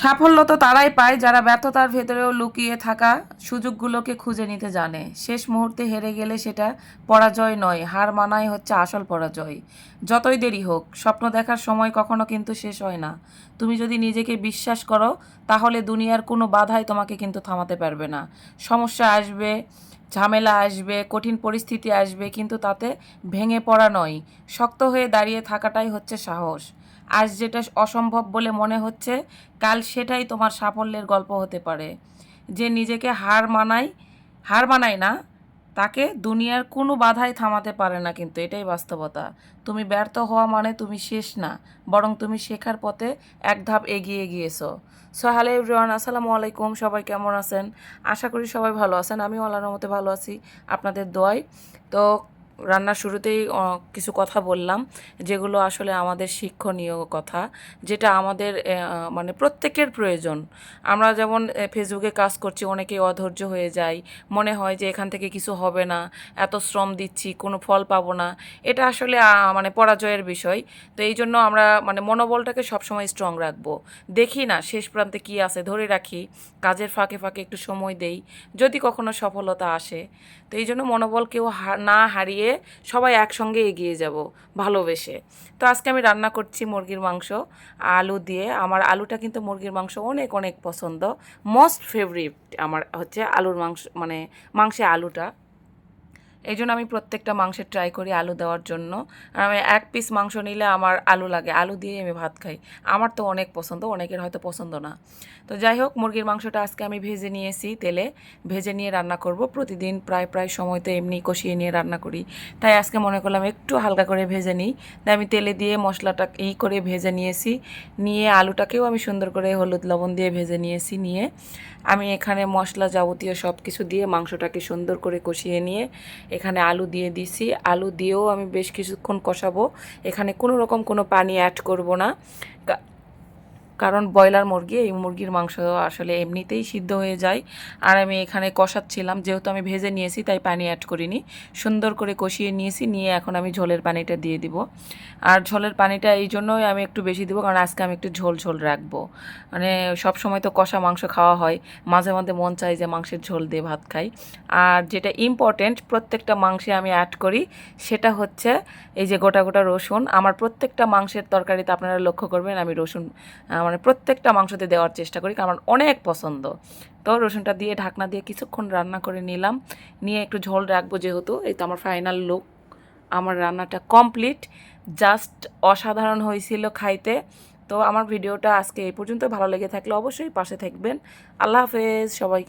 সাফল্য তো তারাই পায়, যারা ব্যর্থতার ভেতরেও লুকিয়ে থাকা সুযোগগুলোকে খুঁজে নিতে জানে। শেষ মুহূর্তে হেরে গেলে সেটা পরাজয় নয়, হার মানাই হচ্ছে আসল পরাজয়। যতই দেরি হোক, স্বপ্ন দেখার সময় কখনো কিন্তু শেষ হয় না। তুমি যদি নিজেকে বিশ্বাস করো, তাহলে দুনিয়ার কোনো বাধাই তোমাকে কিন্তু থামাতে পারবে না। সমস্যা আসবে, ঝামেলা আসবে, কঠিন পরিস্থিতি আসবে, কিন্তু তাতে ভেঙে পড়া নয়। শক্ত হয়ে দাঁড়িয়ে থাকাটাই হচ্ছে সাহস। আজ যেটা অসম্ভব বলে মনে হচ্ছে, কাল সেটাই তোমার সাফল্যের গল্প হতে পারে। যে নিজেকে হার মানায় হার মানায় না, তাকে দুনিয়ার কোনো বাধাই থামাতে পারে না কিন্তু, এটাই বাস্তবতা। তুমি ব্যর্থ হওয়া মানে তুমি শেষ না, বরং তুমি শেখার পথে এক ধাপ এগিয়ে গিয়েছো। সো হ্যালো এভরিওয়ান আসসালামু আলাইকুম, সবাই কেমন আছেন? আশা করি সবাই ভালো আছেন, আমিও আল্লাহর মতে ভালো আছি, আপনাদের দোয়াই তো রান্নার শুরুতেই কিছু কথা বললাম, যেগুলো আসলে আমাদের শিক্ষণীয় কথা, যেটা আমাদের মানে প্রত্যেকের প্রয়োজন। আমরা যেমন ফেসবুকে কাজ করছি, অনেকেই অধৈর্য হয়ে যায় মনে হয় যে এখান থেকে কিছু হবে না, এত শ্রম দিচ্ছি, কোনো ফল পাবো না, এটা আসলে মানে পরাজয়ের বিষয়। তো এই জন্য আমরা মানে মনোবলটাকে সবসময় স্ট্রং রাখব। দেখি না, শেষ প্রান্তে কি আছে, ধরে রাখি, কাজের ফাঁকে ফাঁকে একটু সময় দেই, যদি কখনো সফলতা আসে। তো এই জন্য মনোবল কেউ না হারিয়ে সবাই একসঙ্গে এগিয়ে যাব ভালোবেসে। তো আজকে আমি রান্না করছি মুরগির মাংস, আলু দিয়ে। আমার আলুটা কিন্তু মুরগির মাংস অনেক অনেক পছন্দ। মোস্ট ফেভারিট আমার হচ্ছে আলুর মাংস মানে মাংসে আলুটা। এই জন্য আমি প্রত্যেকটা মাংসের ট্রাই করি আলু দেওয়ার জন্য। আর আমি এক পিস মাংস নিলে আমার আলু লাগে, আলু দিয়ে আমি ভাত খাই। আমার তো অনেক পছন্দ, অনেকের হয়তো পছন্দ না। তো যাই হোক, মুরগির মাংসটা আজকে আমি ভেজে নিয়েছি তেলে। ভেজে নিয়ে রান্না করব, প্রতিদিন প্রায় প্রায় সময় তো এমনি কষিয়ে নিয়ে রান্না করি। তাই আজকে মনে করলাম একটু হালকা করে ভেজে নিই। তাই আমি তেলে দিয়ে মশলাটা এই করে ভেজে নিয়েছি। নিয়ে আলুটাকেও আমি সুন্দর করে হলুদ, লবণ দিয়ে ভেজে নিয়েছি নিয়ে। আমি এখানে মশলা যাবতীয় সব কিছু দিয়ে মাংসটাকে সুন্দর করে কষিয়ে নিয়ে এখানে আলু দিয়ে দিছি। আলু দিয়েও আমি বেশ কিছুক্ষণ কষাবো। এখানে কোনো রকম কোনো পানি অ্যাড করব না। কারণ ব্রয়লার মুরগি এই মুরগির মাংস আসলে এমনিতেই সিদ্ধ হয়ে যায়। আর আমি এখানে কষাচ্ছিলাম যেহেতু আমি ভেজে নিয়েছি তাই পানি অ্যাড করিনি। সুন্দর করে কষিয়ে নিয়েছি নিয়ে এখন আমি ঝোলের পানিটা দিয়ে দিব। আর ঝোলের পানিটা এই জন্যই আমি একটু বেশি দিব কারণ আজকে আমি একটু ঝোল ঝোল রাখব। মানে সব সময় তো কষা মাংস খাওয়া হয় মাঝে মাঝে মন চাই যে মাংসের ঝোল দিয়ে ভাত খাই। আর যেটা ইম্পর্টেন্ট প্রত্যেকটা মাংসে আমি অ্যাড করি সেটা হচ্ছে এই যে গোটা গোটা রসুন। আমার প্রত্যেকটা মাংসের তরকারিতে আপনারা লক্ষ্য করবেন আমি রসুন আহ, মানে প্রত্যেকটা মাংসতে দেওয়ার চেষ্টা করি, কারণ আমার অনেক পছন্দ। তো রসুনটা দিয়ে, ঢাকনা দিয়ে কিছুক্ষণ রান্না করে নিলাম। নিয়ে একটু ঝোল রাখব যেহেতু, এই তো আমার ফাইনাল লুক আমার রান্নাটা কমপ্লিট জাস্ট অসাধারণ হয়েছিল খাইতে। তো আমার ভিডিওটা আজকে এই পর্যন্ত, ভালো লেগে থাকলে অবশ্যই পাশে থাকবেন। আল্লাহ হাফেজ, সবাইকে